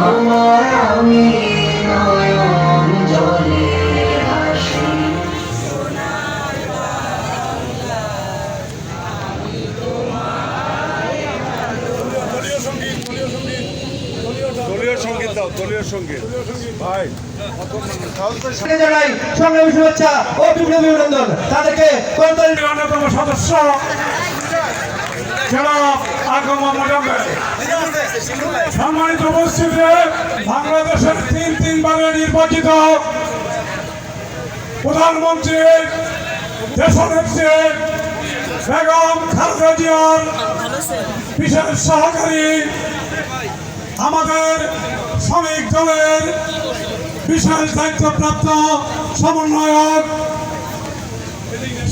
আমার আমি নয়ন জলে দলীয় সংগীত দাও দলীয় সংগীত। ভাই তাদেরকে জানাই সংগ্রামী শুভেচ্ছা ও বিপ্লবী অভিনন্দন তাদেরকে গণতান্ত্রিক অন্যতম সদস্য জনাব আগমা মোজাম্মেল সম্মানিত উপস্থিতি বাংলাদেশের তিন তিনবারে নির্বাচিত প্রধানমন্ত্রী দেশনেত্রী বেগম খালেদা জিয়ার বিশেষ সহকারী আমাদের শ্রমিক দলের বিশেষ দায়িত্বপ্রাপ্ত সমন্বয়ক,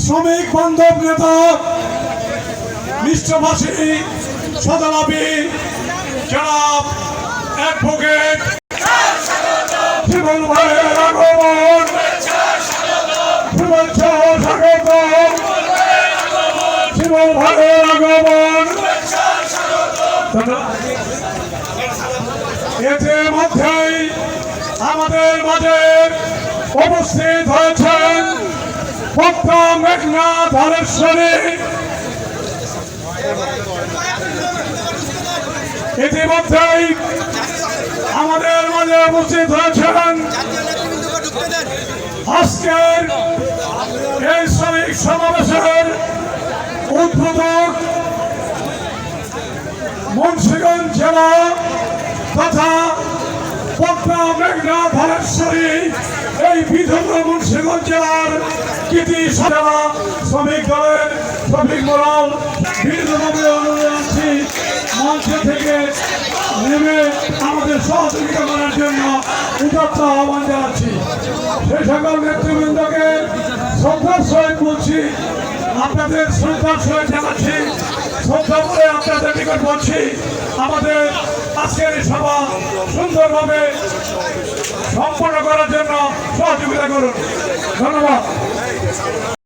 শ্রমিক বান্ধব নেতা, মিষ্টভাষী সদালাপি জনাব অ্যাডভোকেট জীবন ভাইয়ের আগমন। শুভেচ্ছা স্বাগত জীবন ভাইয়ের আগমন। এতে মধ্যেই আমাদের মাঝে উপস্থিত হয়েছেন পদ্মা মেঘনা ধরেশ্বরী ইতিমধ্যেই আমাদের মাঝে উপস্থিত হয়েছেন আজকের এই শ্রমিক সমাবেশের উদ্বোধক মুন্সিগঞ্জ জেলা তথা পদ্মা মেঘনা ধরেশ্বরী এই বিধন্য মুন্সিগঞ্জ জেলার কৃতি জেলা শ্রমিক দলের শ্রমিক বিরোধী অনুরোধ জানাচ্ছি, মঞ্চ থেকে নেমে আমাদের সহযোগিতা করার জন্য উদাত্ত আহ্বান জানাচ্ছি। সেই সকল নেতৃবৃন্দকে শ্রদ্ধার সহিত বলছি, আপনাদের শ্রদ্ধার সহিত জানাচ্ছি। শ্রদ্ধা করে আপনাদের নিকট বলছি, আমাদের আজকের সভা সুন্দরভাবে সম্পন্ন করার জন্য সহযোগিতা করুন। ধন্যবাদ।